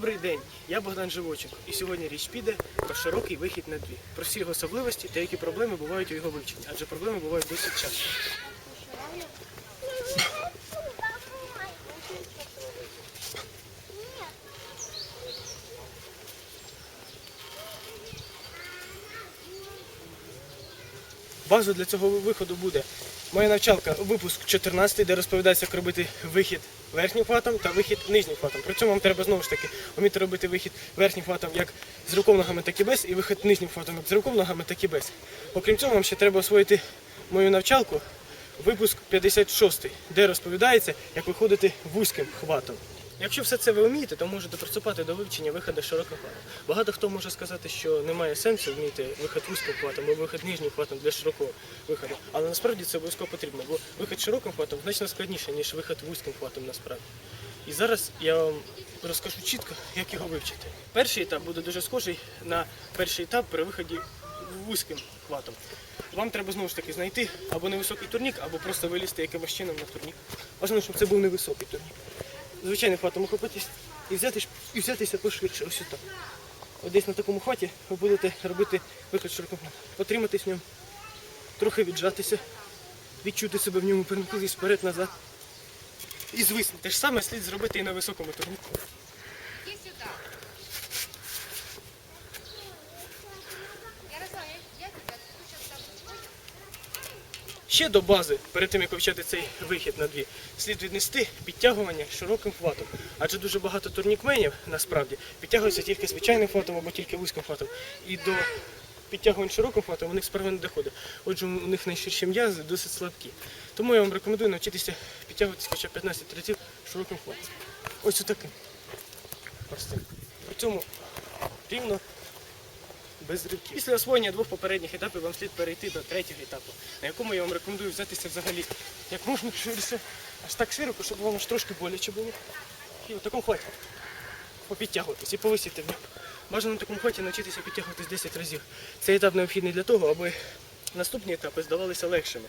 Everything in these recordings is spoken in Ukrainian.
Добрий день, я Богдан Живоченко, і сьогодні річ піде про широкий вихід на дві, про всі його особливості та які проблеми бувають у його вивченні, адже проблеми бувають досить часто. Базою для цього виходу буде моя навчалка, випуск 14, де розповідається, як робити вихід верхнім хватом та вихід нижнім хватом. При цьому вам треба знову ж таки вміти робити вихід верхнім хватом як з руком ногами, так і без, і вихід нижнім хватом як з руком ногами, так і без. Окрім цього, вам ще треба освоїти мою навчалку, випуск 56, де розповідається, як виходити вузьким хватом. Якщо все це ви вмієте, то можете приступати до вивчення виходу широким хватом. Багато хто може сказати, що немає сенсу вміти вихід вузьким хватом або вихід нижнім хватом для широкого виходу. Але насправді це обов'язково потрібно, бо вихід широким хватом значно складніше, ніж вихід вузьким хватом насправді. І зараз я вам розкажу чітко, як його вивчити. Перший етап буде дуже схожий на перший етап при виході вузьким хватом. Вам треба знову ж таки знайти або невисокий турнік, або просто вилізти якимось чином на турнік. Важливо, щоб це був невисокий турнік. Звичайним хватом охопитись і взятись і взятися пошвидше, ось так. От десь на такому хваті ви будете робити виклад хватом. Потриматись в ньому, трохи віджатися, відчути себе в ньому, перемкнутися вперед-назад. І звиснути. Те ж саме слід зробити і на високому турніку. Ще до бази, перед тим як вивчати цей вихід на дві, слід віднести підтягування широким хватом. Адже дуже багато турнікменів насправді підтягуються тільки звичайним хватом або тільки вузьким хватом. І до підтягувань широким хватом у них справа не доходить. Отже, у них найширші м'язи досить слабкі. Тому я вам рекомендую навчитися підтягуватися хоча б 15 разів широким хватом. Ось отаким. Простим. При цьому рівно без рибки. Після освоєння двох попередніх етапів вам слід перейти до третього етапу, на якому я вам рекомендую взятися взагалі як можна ширше, аж так широко, щоб воно аж трошки боляче було. І в такому хваті попідтягуватись і повисіти. Бажано на такому хваті навчитися підтягуватись 10 разів. Цей етап необхідний для того, аби наступні етапи здавалися легшими.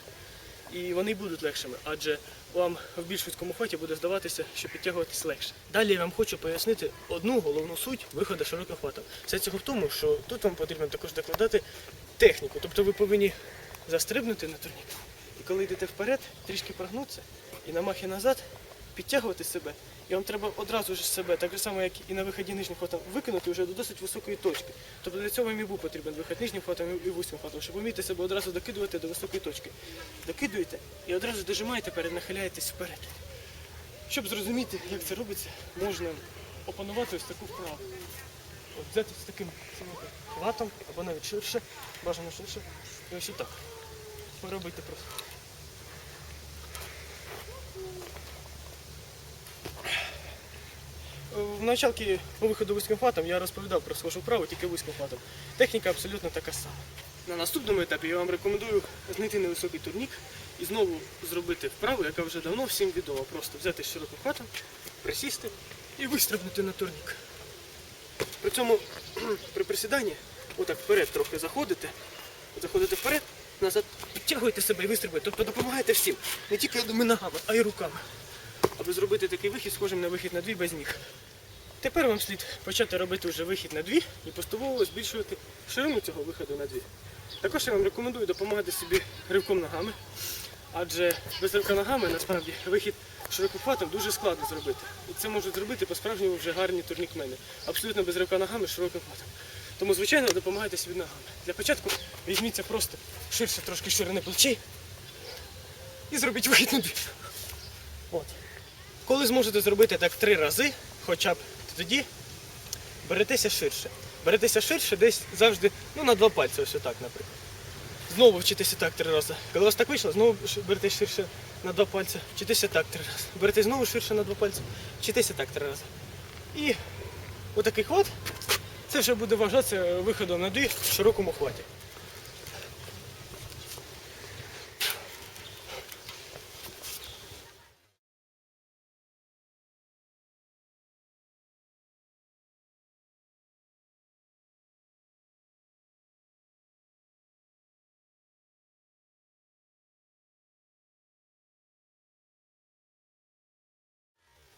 І вони будуть легшими, адже вам в більш швидкому хваті буде здаватися, що підтягуватись легше. Далі я вам хочу пояснити одну головну суть виходу широким хватом. Все цього в тому, що тут вам потрібно також докладати техніку. Тобто ви повинні застрибнути на турнік. І коли йдете вперед, трішки прогнутися і на махі назад підтягувати себе. І вам треба одразу ж себе, так само, як і на виході нижнім хватом, викинути вже до досить високої точки. Тобто для цього вам і був потрібен вихід нижнім хватом і вузьким хватом, щоб вміти себе одразу докидувати до високої точки. Докидуєте і одразу дожимаєте, перенахиляєтесь вперед. Щоб зрозуміти, як це робиться, можна опанувати ось таку вправу. От взяти з таким хватом, або навіть ширше, бажано ширше. І ось отак. Поробити просто. В навчалці по виходу вузьким хватом я розповідав про схожу вправу, тільки вузьким хватом. Техніка абсолютно така сама. На наступному етапі я вам рекомендую знайти невисокий турнік і знову зробити вправу, яка вже давно всім відома. Просто взяти широким хватом, присісти і вистрибнути на турнік. При цьому при присіданні отак вперед трохи заходите, заходите вперед, назад, підтягуєте себе і вистрибуєте. Тобто допомагаєте всім, не тільки я ногами, а й руками аби зробити такий вихід, схожим на вихід на дві без ніг. Тепер вам слід почати робити вже вихід на дві і поступово збільшувати ширину цього виходу на дві. Також я вам рекомендую допомагати собі ривком ногами, адже без ривка ногами насправді вихід широким хватом дуже складно зробити. І це можуть зробити по-справжньому вже гарні турнікмени. Абсолютно без ривка ногами широким хватом. Тому, звичайно, допомагайте собі ногами. Для початку візьміться просто ширше трошки ширини плечей і зробіть вихід на дві. От. Коли зможете зробити так три рази, хоча б тоді беретеся ширше. Беретеся ширше десь завжди ну, на два пальці, ось отак, наприклад. Знову вчитися так три рази. Коли у вас так вийшло, знову беретесь ширше на два пальці, вчитися так три рази. Беретесь знову ширше на два пальці, вчитися так три рази. І отакий хват, це вже буде вважатися виходом на дві в широкому хваті.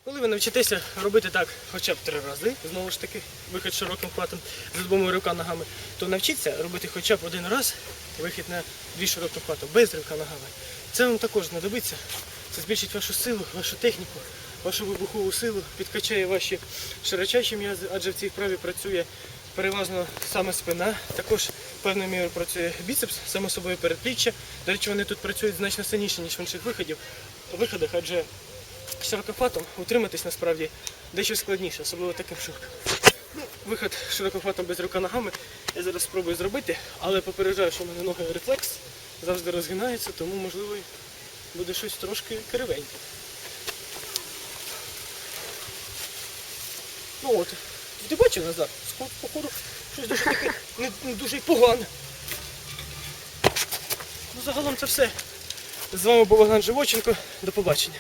Коли ви навчитеся робити так хоча б три рази, знову ж таки, вихід широким хватом за допомогою рука ногами, то навчіться робити хоча б один раз вихід на дві широким хватом, без рука ногами. Це вам також знадобиться. Це збільшить вашу силу, вашу техніку, вашу вибухову силу, підкачає ваші широчайші м'язи, адже в цій вправі працює переважно саме спина. Також певною мірою працює біцепс, само собою передпліччя. До речі, вони тут працюють значно сильніше, ніж в інших виходів, виходах, адже широкохватом утриматись насправді дещо складніше, особливо таким широким. Ну, виход широкохватом без рука ногами я зараз спробую зробити, але попереджаю, що в мене ноги рефлекс завжди розгинаються, тому можливо буде щось трошки кривеньке. Ну от, ти бачив Назар? Сход, походу, щось дуже таке не, не дуже й погане. Ну загалом це все. З вами був Богдан Живоченко. До побачення.